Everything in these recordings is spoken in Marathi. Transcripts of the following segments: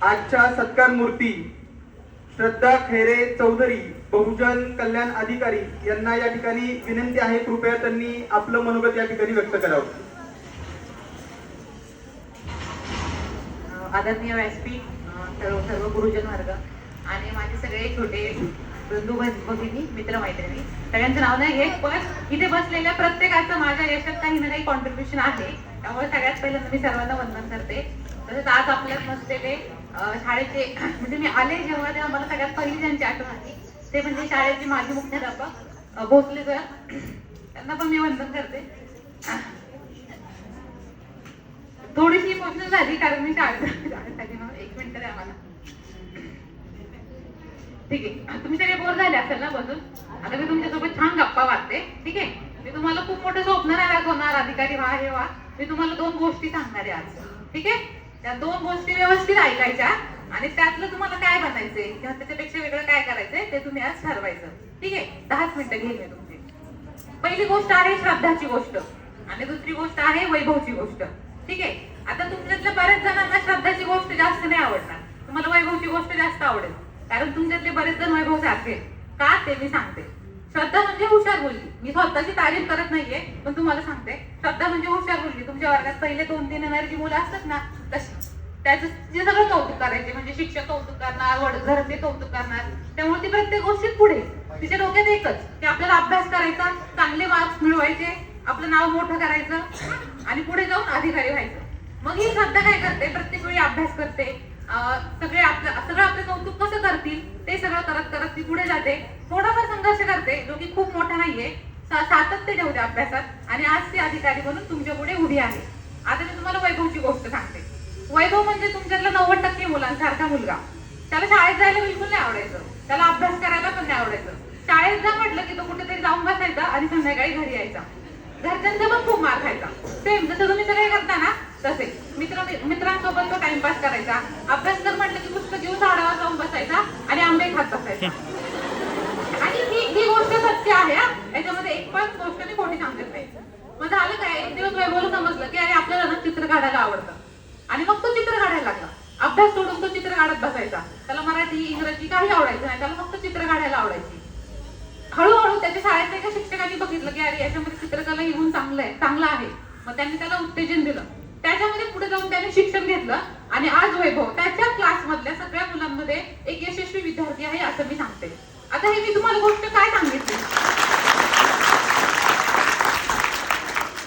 आजच्या सत्कार मूर्ती श्रद्धा खैरे चौधरी बहुजन कल्याण अधिकारी यांना या ठिकाणी विनंती आहे कृपया त्यांनी आपलं मनोगत या ठिकाणी व्यक्त करावं. आदरणीय व्यासपीठ सर्व सर्व गुरुजन वर्ग आणि माझे सगळे छोटे बंधू भगिनी मित्र मैत्रिणी सगळ्यांचं नाव नाही घेत पण इथे बसलेल्या प्रत्येकाचं माझ्या यशात काही ना काही कॉन्ट्रीब्युशन आहे. त्यामुळे सगळ्यात पहिल्यांदा मी सर्वांना वंदन करते. तसेच आज आपल्यात नसलेले शाळेचे म्हणजे मी आले जेव्हा तेव्हा मला सगळ्यात पहिली ज्यांची आठवण आली ते म्हणजे शाळेचे माजी मुख्याध्यापक भोसले सर त्यांना पण मी वंदन करते. थोडीशी इमोशनल झाली कारण मी शाळेत शाळेसाठी एक मिनिट द्या मला. ठीक आहे. तुम्ही सगळे बोर झाले असेल ना बसून? आता मी तुमच्यासोबत छान गप्पा वाटते ठीक आहे? मी तुम्हाला खूप मोठं स्वप्न नाही होणार अधिकारी वा हे वा मी तुम्हाला दोन गोष्टी सांगणार आहे आज. ठीक आहे? त्या दोन गोष्टी व्यवस्थित ऐकायच्या आणि त्यातलं तुम्हाला काय बनायचंय किंवा त्याच्यापेक्षा वेगळं काय करायचंय? ते तुम्ही आज ठरवायचं. ठीक आहे? दहाच मिनिटं घेईन मी तुमची. पहिली गोष्ट आहे श्रद्धाची गोष्ट आणि दुसरी गोष्ट आहे वैभवची गोष्ट. ठीक आहे? आता तुमच्यातल्या बऱ्याच जणांना श्रद्धाची गोष्ट जास्त नाही आवडणार. तुम्हाला वैभवची गोष्ट जास्त आवडेल. कारण तुमच्यातले बरेच जण वैभव सारखे का? ते मी सांगते. श्रद्धा म्हणजे हुशार मुलगी. मी स्वतःची तारीफ करत नाहीये पण तुम्हाला सांगते. श्रद्धा म्हणजे हुशार मुलगी. तुमच्या वर्गात पहिले दोन तीन येणारी जी मुलं असतात ना त्याचं जे सगळं कौतुक करायचे म्हणजे शिक्षक कौतुक करणार वडघरचे कौतुक करणार त्यामुळे ती प्रत्येक गोष्टीत पुढे तिच्या डोक्यात एकच की आपल्याला अभ्यास करायचा चांगले मार्क्स मिळवायचे आपलं नाव मोठं करायचं आणि पुढे जाऊन अधिकारी व्हायचं. मग ही श्रद्धा काय करते प्रत्येक वेळी अभ्यास करते सगळे आपलं सगळं आपलं कौतुक कसं करतील ते सगळं करत करत ती पुढे जाते. थोडाफार संघर्ष करते जो की खूप मोठा नाहीये. सातत्य ठेवते अभ्यासात आणि आज ती अधिकारी म्हणून तुमच्यापुढे उभी आहे. आता मी तुम्हाला वैभवची गोष्ट सांगते. वैभव म्हणजे तुमच्यातला नव्वद टक्के मुलांसारखा मुलगा. त्याला शाळेत जायला बिलकुल नाही आवडायचं. त्याला अभ्यास करायला पण नाही आवडायचं. शाळेत जा म्हटलं की तो कुठेतरी जाऊन बसायचा आणि संध्याकाळी घरी यायचा. घरच्यांचा पण खूप मार खायचा. सेम जसं तुम्ही सगळे करता ना तसे. मित्र मित्रांसोबत तो टाइमपास करायचा. अभ्यास जर म्हटलं की पुस्तक घेऊन झाडावर जाऊन बसायचा आणि आंबे खात बसायचा आणि ही ही गोष्ट सत्य आहे हा याच्यामध्ये एक पण गोष्ट मी खोटी सांगत नाही मग झालं काय एक दिवस वैभवला समजलं की अरे आपल्याला ना चित्र काढायला आवडतं आणि मग तो चित्र काढायला लागला अभ्यास सोडून तो चित्र काढत बसायचा त्याला मराठी इंग्रजी काही आवडायचं नाही त्याला फक्त चित्र काढायला आवडायची हळूहळू त्याच्या शाळेत एका शिक्षकांनी बघितलं की अरे आपल्याला चित्रकला गुण चांगलं आहे चांगला आहे. मग त्यांनी त्याला उत्तेजन दिलं. त्याच्यामध्ये पुढे जाऊन त्याने शिक्षण घेतलं आणि आज वैभव त्याच्या क्लासमधल्या सगळ्या मुलांमध्ये एक यशस्वी विद्यार्थी आहे असं मी सांगते. आता हे मी तुम्हाला गोष्ट काय सांगितली?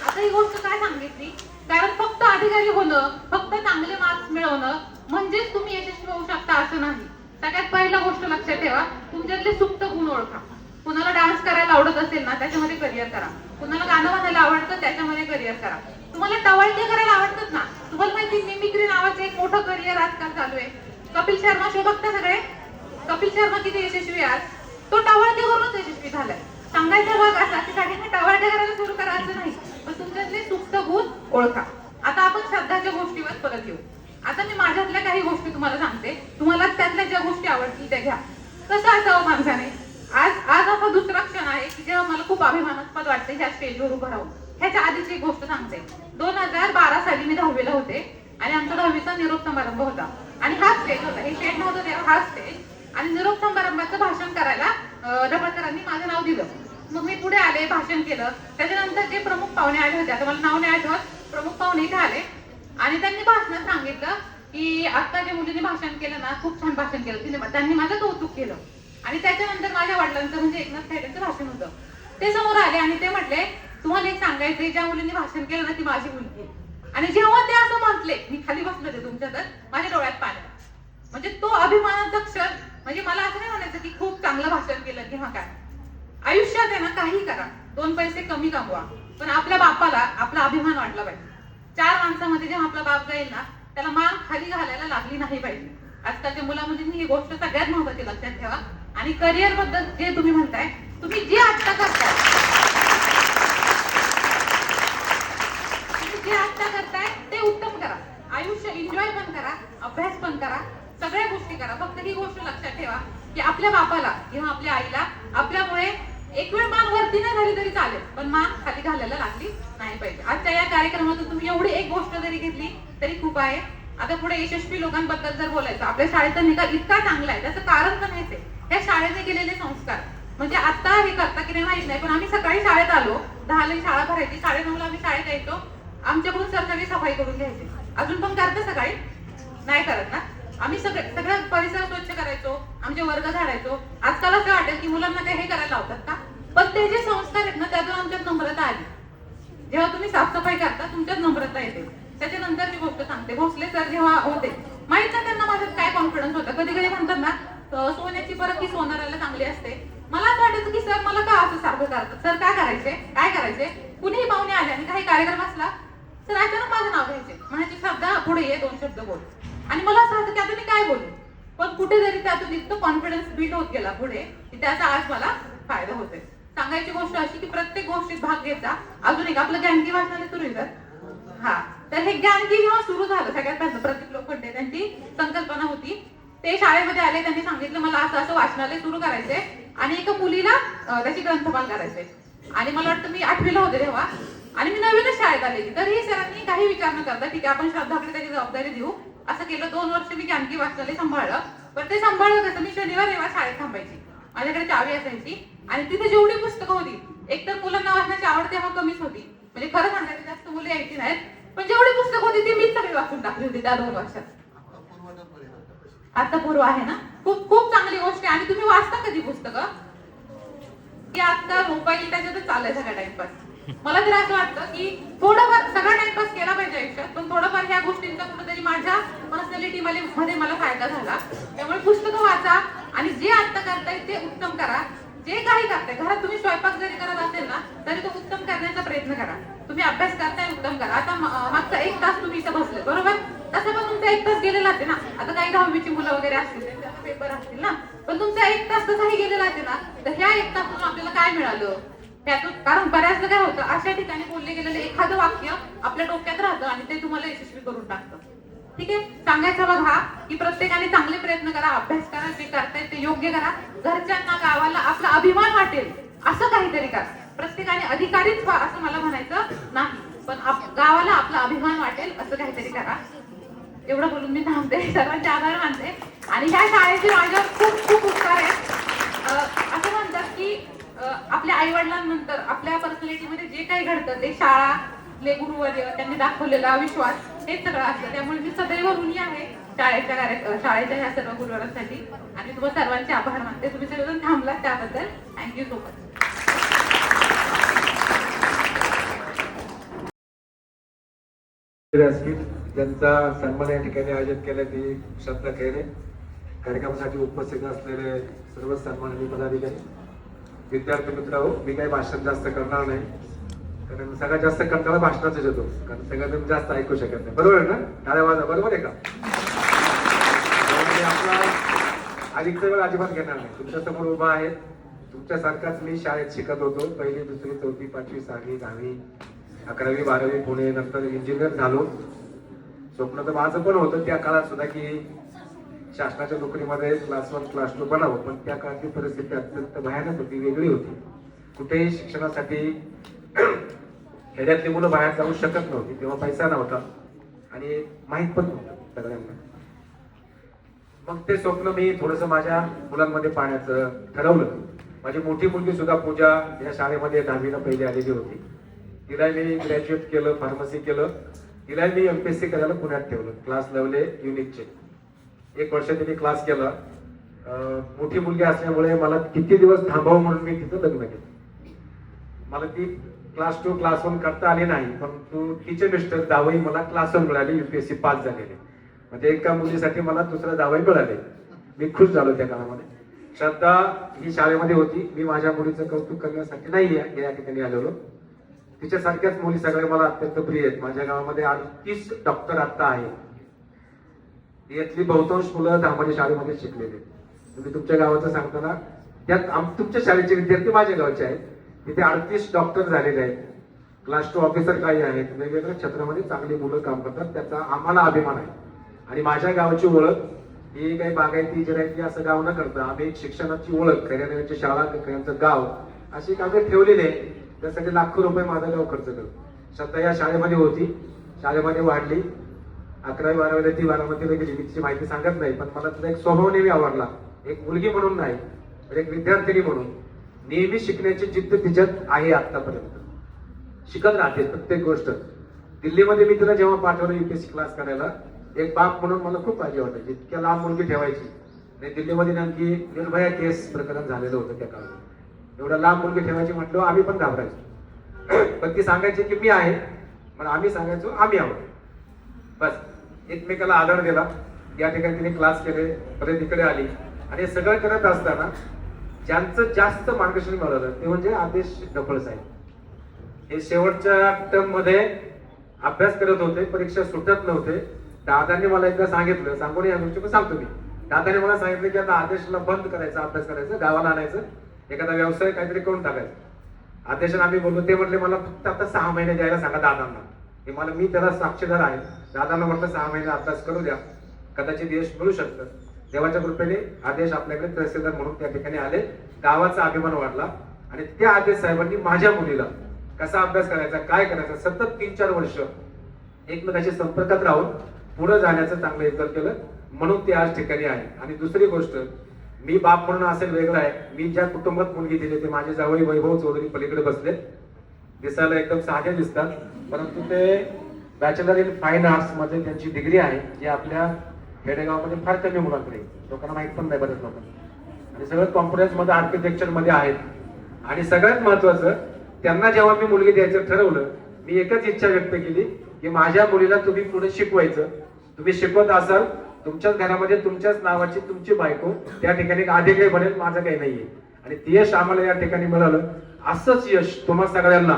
आता ही गोष्ट काय सांगितली? कारण फक्त अधिकारी होणं फक्त चांगले मार्क्स मिळवणं म्हणजेच तुम्ही यशस्वी होऊ शकता असं नाही. सगळ्यात पहिला गोष्ट लक्षात ठेवा तुमच्यातले सुप्त गुण ओळखा. कुणाला डान्स करायला आवडत असेल ना त्याच्यामध्ये करिअर करा. कुणाला गाणं म्हणायला आवडतं त्याच्यामध्ये करिअर करा. तुम्हाला टवाळके करायला आवडतात ना? तुम्हाला माहिती मिमिक्री नावाचं एक मोठं करिअर आजकाल चालू आहे. कपिल शर्मा शो बघता सगळे? कपिल शर्मा किती यशस्वी आज? तो टवाळके करूनच यशस्वी झालाय. सांगायचा भाग असा की सगळ्यांनी टवाळके करायला सुरू करायचं नाही. पण तुमच्यातले सुप्त गुण ओळखा. आता आपण श्रद्धाच्या गोष्टीवर परत येऊ. आता मी माझ्यातल्या काही गोष्टी तुम्हाला सांगते. तुम्हाला त्यातल्या ज्या गोष्टी आवडतील त्या घ्या. कसं असावं माणसाने? हा दुसरा क्षण आहे की जेव्हा मला खूप अभिमानास्पद वाटते ह्या स्टेजवर उभं राहून. ह्याच्या आधीची एक गोष्ट सांगते. दोन हजार बारा साली मी दहावीला होते आणि आमचा दहावीचा निरोप समारंभ होता. आणि हा स्टेज होता. हे स्टेज नव्हतं तेव्हा हा स्टेज आणि निरोप समारंभाचं भाषण करायला डबाकरांनी माझं नाव दिलं. मग मी पुढे आले भाषण केलं. त्याच्यानंतर जे प्रमुख पाहुणे आले होते आता मला नाव नाही आठवत प्रमुख पाहुणे इथे आले. आणि त्यांनी भाषणात सांगितलं की आत्ता जे मुलीने भाषण केलं ना खूप छान भाषण केलं तिने त्यांनी माझं कौतुक केलं. आणि त्याच्यानंतर माझ्या वडिलांचं म्हणजे एकनाथ खैरेंचं भाषण होतं ते समोर आले आणि ते म्हटले तुम्हाला एक सांगायचंय ज्या मुलीने भाषण केलं ना ती माझी मुलगी आणि जेव्हा ते असं म्हटले मी खाली बसले होते तर माझ्या डोळ्यात पाणी म्हणजे तो अभिमानाचा क्षण म्हणजे मला असं नाही म्हणायचं की खूप चांगलं भाषण केलं किंवा काय. आयुष्यात आहे ना काही करा. दोन पैसे कमी कमवा. पण आपल्या बापाला आपला अभिमान वाटला पाहिजे. चार माणसामध्ये जेव्हा आपला बाप जाईल ना त्याला मान खाली घालायला लागली नाही पाहिजे. आजकालच्या मुला मुलींनी ही गोष्ट सगळ्यात महत्वाची लक्षात ठेवा. आणि करिअरबद्दल जे तुम्ही म्हणताय तुम्ही जे आत्ता करताय तुम्ही जे आत्ता करताय ते उत्तम करा. आयुष्य एन्जॉय पण करा अभ्यास पण करा सगळ्या गोष्टी करा. फक्त ही गोष्ट लक्षात ठेवा की आपल्या बापाला किंवा आपल्या आईला आपल्यामुळे एक वेळ मान वरती नाही झाली तरी चालेल पण मान खाली घालायला लागली नाही पाहिजे. आजच्या या कार्यक्रमातून तुम्ही एवढी एक गोष्ट जरी घेतली तरी खूप आहे. आता पुढे यशस्वी लोकांबद्दल जर बोलायचं आपल्या शाळेचा निकाल इतका चांगला आहे त्याचं कारण पण हेच आहे. त्या शाळेने केलेले संस्कार. म्हणजे आता हे करता की नाही माहीत नाही पण आम्ही सकाळी शाळेत आलो दहाला शाळा भरायची साडे नऊला आम्ही शाळेत यायचो. आमच्याकडून सर सगळी सफाई करून घ्यायची. अजून पण करता सकाळी? नाही करत ना? आम्ही सगळे सगळं परिसर स्वच्छ करायचो आमचे वर्ग झाडायचो. आजकाल असं वाटेल की मुलांना काही हे करायला लावतात का? पण ते जे संस्कार आहेत ना त्यातून आमच्यात नम्रता आली. जेव्हा तुम्ही साफसफाई करता तुमच्यात नम्रता येते. त्याच्यानंतर मी गोष्ट सांगते. भोसले सर जेव्हा होते माहीत ना त्यांना माझ्यात काय कॉन्फिडन्स होता. कधी कधी म्हणतात ना सोन्याची परत की सोनाराला चांगली असते. मला असं वाटायचं की सर मला का असं सारखं करतात? सर काय करायचे? काय करायचे? कुणीही पाहुणे आले आणि काही कार्यक्रम असला सर अचानक माझं नाव घ्यायचे. म्हणायचे शब्द पुढे ये दोन शब्द बोल. आणि मला असं वाटतं की आता मी काय बोलू? पण कुठेतरी त्यातून इतकं कॉन्फिडन्स बिल्ड होत गेला पुढे की त्याचा आज मला फायदा होतोय. सांगायची गोष्ट अशी की प्रत्येक गोष्टीत भाग घ्यायचा अजून एक आपलं गॅनकी वाचनालय सुरू येतात हा. तर हे गॅनकी जेव्हा सुरू झालं. सगळ्यात पहिलं प्रतीक लोखंडे त्यांची संकल्पना होती. ते शाळेमध्ये आले त्यांनी सांगितलं मला असं असं वाचनालय सुरू करायचंय आणि एका मुलीला त्याची ग्रंथपाल करायचंय. आणि मला वाटतं मी आठवीला होते तेव्हा. आणि मी नवीनच शाळेत आलेली. तरीही सरांनी काही विचार न करता ठीक आहे आपण श्रद्धाकडे त्याची जबाबदारी देऊ. असं केलं. दोन वर्ष मी जानकी वाचनालय सांभाळलं. पण ते सांभाळलं कसं? मी शनिवार रविवार शाळेत थांबायची. माझ्याकडे चावी असायची. आणि तिथे जेवढी पुस्तकं होती एकतर मुलांना वाचण्याची आवड तेव्हा कमीच होती. म्हणजे खरं सांगायचं जास्त मुलं यायची नाहीत पण जेवढी पुस्तकं होती ती मीच सगळी वाचून टाकली होती त्या दोन वर्षात. आता पूर्व आहे ना? खूप खूप चांगली गोष्ट आहे. आणि तुम्ही वाचता कधी पुस्तकं? की आता मोबाईल त्याच्यातच चाललंय सगळा टाइमपास. मला तर असं वाटतं की थोडंफार सगळा टाइमपास केला पाहिजे आयुष्यात पण थोडंफार ह्या गोष्टींचा कुठेतरी माझ्या पर्सनॅलिटी मध्ये मला फायदा झाला. त्यामुळे पुस्तकं वाचा आणि जे आता करताय ते उत्तम करा. जे काही करताय घरात तुम्ही स्वयंपाक जरी करत असेल ना तरी तो उत्तम करण्याचा प्रयत्न करा. तुम्ही अभ्यास करताय उत्तम करा. आता मागचा एक तास तुम्ही इथं बसले बरोबर? तसं पण तुमचा एक तास गेलेला असते ना. आता काही दहावीची मुलं वगैरे असतील त्यांचे पेपर असतील ना. पण तुमचा एक तास तसाही गेलेला असते ना तर ह्या एक तासातून आपल्याला काय मिळालं? त्यातून कारण बऱ्याचदा काय होतं अशा ठिकाणी बोलले गेलेलं एखादं वाक्य आपल्या डोक्यात राहतं आणि ते तुम्हाला यशस्वी करून टाकतं. ठीक आहे? सांगायचं बघा की प्रत्येकाने चांगले प्रयत्न करा अभ्यास करा जे करतायत ते योग्य करा. घरच्यांना गावाला आपला अभिमान वाटेल असं काहीतरी करा. प्रत्येकाने अधिकारीच व्हा असं मला म्हणायचं नाही. पण आप- गावाला आपला अभिमान वाटेल असं काहीतरी करा. एवढं बोलून मी थांबते. सर्वांचे आभार मानते. आणि ह्या शाळेचे माझ्यावर खूप खूप उपकार आहेत. असं म्हणतात की आपल्या आई वडिलांनंतर आपल्या पर्सनॅलिटीमध्ये जे काही घडतं ते शाळा ले गुरुवर्य त्यांनी दाखवलेला विश्वास हे सगळं असतं. त्यामुळे मी सदैव ऋणी आहे शाळेच्या कार्य शाळेच्या ह्या सर्व गुरुवारांसाठी. आणि तुम्हाला सर्वांचे आभार मानते. तुम्ही सगळेजण थांबलात त्याबद्दल. थँक्यू सो मच व्यासपीठ ज्यांचा सन्मान या ठिकाणी आयोजित केला ती श्रद्धा खैरे कार्यक्रमासाठी उपस्थित असलेले सर्व सन्माननीय पदाधिकारी. विद्यार्थी मित्र हो मी काही भाषण जास्त करणार नाही. कारण सगळ्यात जास्त कंटाळा भाषणाचाच येतो. कारण सगळ्यात तुम्ही जास्त ऐकू शकत नाही. बरोबर आहे ना? टाळ्या वाजा बरोबर आहे का? त्यामुळे आपला अधिकचा वेळ अजिबात घेणार नाही. तुमच्यासमोर उभा आहे. तुमच्यासारखाच मी शाळेत शिकत होतो. पहिली दुसरी चौथी पाचवी सहावी दहावी. अकरावी बारावी पुणे नंतर इंजिनियर झालो. स्वप्न तर माझं पण होतं त्या काळात सुद्धा की शासनाच्या नोकरीमध्ये क्लास वन क्लास टू बनावं पण त्या काळातली परिस्थिती अत्यंत भयानक होती वेगळी होती. कुठेही शिक्षणासाठी खेड्यातली मुलं बाहेर जाऊ शकत नव्हती तेव्हा पैसा नव्हता आणि माहीत पण नव्हतं सगळ्यांना. मग ते स्वप्न मी थोडस माझ्या मुलांमध्ये पाहण्याचं ठरवलं. माझी मोठी मुलगी सुद्धा पूजा या शाळेमध्ये दहावीला पहिली आलेली होती. तिला मी ग्रॅज्युएट केलं फार्मसी केलं. तिला मी यम पी एस सी करायला पुण्यात ठेवलं. क्लास लावले युनिटचे एक वर्ष तिने क्लास केला. मोठी मुलगी असल्यामुळे मला किती दिवस थांबावं म्हणून मी तिथं लग्न केलं. मला ती क्लास टू क्लास वन करता आली नाही परंतु तिचे मिस्टर जावई मला क्लास वन मिळाली युपीएससी पास झालेले. म्हणजे एका मुलीसाठी मला दुसरा दावाई मिळाले. मी खुश झालो त्या काळामध्ये. श्रद्धा ही शाळेमध्ये होती. मी माझ्या मुलीचं कौतुक करण्यासाठी नाही या ठिकाणी आलेलो. तिच्यासारख्याच मुली सगळ्या मला अत्यंत प्रिय आहेत. माझ्या गावामध्ये अडतीस डॉक्टर आता आहेत. यातली बहुतांश मुलं धामाच्या शाळेमध्ये शिकलेले आहेत. तुम्ही तुमच्या गावाचं सांगताना त्यात आम- तुमच्या शाळेचे विद्यार्थी माझ्या गावचे आहेत. तिथे अडतीस डॉक्टर झालेले आहेत. क्लास टू ऑफिसर काही आहेत. वेगवेगळ्या क्षेत्रामध्ये चांगली मुलं काम करतात. त्याचा आम्हाला अभिमान आहे. आणि माझ्या गावाची ओळख ही काही बागायती जिरायती असं गाव न करता आम्ही एक शिक्षणाची ओळख खऱ्याची शाळा खऱ्यांचं गाव अशी कागद ठेवलेली आहे. त्यासाठी लाखो रुपये माझा गाव खर्च करतो श्रद्धा या शाळेमध्ये होती. शाळेमध्ये वाढली. अकरावी बारावीला ती बारामतीला गेली. मी तिची माहिती सांगत नाही पण मला तिचा एक स्वभाव नेहमी आवडला. एक मुलगी म्हणून नाही तर एक विद्यार्थिनी म्हणून. नेहमी शिकण्याची जिद्द तिच्यात आहे आतापर्यंत शिकत राहते प्रत्येक गोष्ट. दिल्लीमध्ये मी तिला जेव्हा पाठवलं युपीएससी क्लास करायला एक बाप म्हणून मला खूप पाहिजे वाटत इतक्या लांब मुलगी ठेवायची. नाही दिल्लीमध्ये नेमकी निर्भया केस प्रकरण झालेलं होतं त्या काळात. एवढा लांब मुलगी ठेवायची म्हटलो आम्ही पण घाबरायचो. पण ती सांगायची की मी आहे पण आम्ही सांगायचो आम्ही आहोत. बस एकमेकाला आधार दिला. या ठिकाणी तिने क्लास केले परत इकडे आली. आणि हे सगळं करत असताना ज्यांचं जास्त मार्गदर्शन मिळालं ते म्हणजे आदेश डफळ साहेब. हे शेवटच्या टर्ममध्ये अभ्यास करत होते परीक्षा सुटत नव्हते. दादांनी मला एकदा सांगितलं सांगून या गोष्टी पण सांगतो मी. दादाने मला सांगितलं की आता आदेशला बंद करायचा अभ्यास करायचं गावाला आणायचं. एखादा व्यवसाय काहीतरी करून टाकायचा. अध्यक्षांना आम्ही बोललो ते म्हटले मला फक्त आता सहा महिने द्यायला सांगा दादांना. हे मला मी त्याला साक्षीदार आहे. दादांना म्हटलं सहा महिने अभ्यास करू द्या. कदाचित यश मिळू शकतं. देवाच्या कृपेने आदेश आपल्याकडे तहसीलदार म्हणून त्या ठिकाणी आले. गावाचा अभिमान वाढला. आणि त्या आदेश साहेबांनी माझ्या मुलीला कसा अभ्यास करायचा काय करायचा सतत तीन चार वर्ष एकमेकाच्या संपर्कात राहून पुढे जाण्याचं चांगलं योगदान केलं. म्हणून ते आज ठिकाणी आहे. आणि दुसरी गोष्ट मी बाप म्हणून असेल वेगळं आहे. मी ज्या कुटुंबात मुलगी दिली ते माझे जावई वैभव चौधरी पलीकडे बसले. दिसायला एकदम साधे दिसतात. परंतु ते बॅचलर इन फाईन आर्ट्समध्ये त्यांची डिग्री आहे जी आपल्या खेडेगावमध्ये फार कमी मुलांकडे लोकांना माहीत पण नाही बरेच लोकांना. आणि सगळं कॉम्प्युटर्समध्ये आर्किटेक्चरमध्ये आहेत. आणि सगळ्यात महत्वाचं त्यांना जेव्हा मी मुलगी द्यायचं ठरवलं मी एकच इच्छा व्यक्त केली की माझ्या मुलीला तुम्ही पुढे शिकवायचं. तुम्ही शिकवत असाल तुमच्याच घरामध्ये तुमच्याच नावाची तुमची बायको त्या ठिकाणी आधी काही बनेल माझं काही नाहीये. आणि ते यश आम्हाला या ठिकाणी मिळालं. असंच यश तुम्हा सगळ्यांना.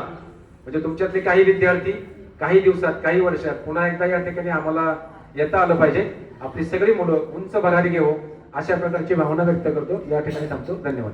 म्हणजे तुमच्यातले काही विद्यार्थी काही दिवसात काही वर्षात पुन्हा एकदा या ठिकाणी आम्हाला येता आलं पाहिजे. आपली सगळी मुलं उंच भरारी घेऊ अशा प्रकारची भावना व्यक्त करतो. या ठिकाणी थांबतो. धन्यवाद.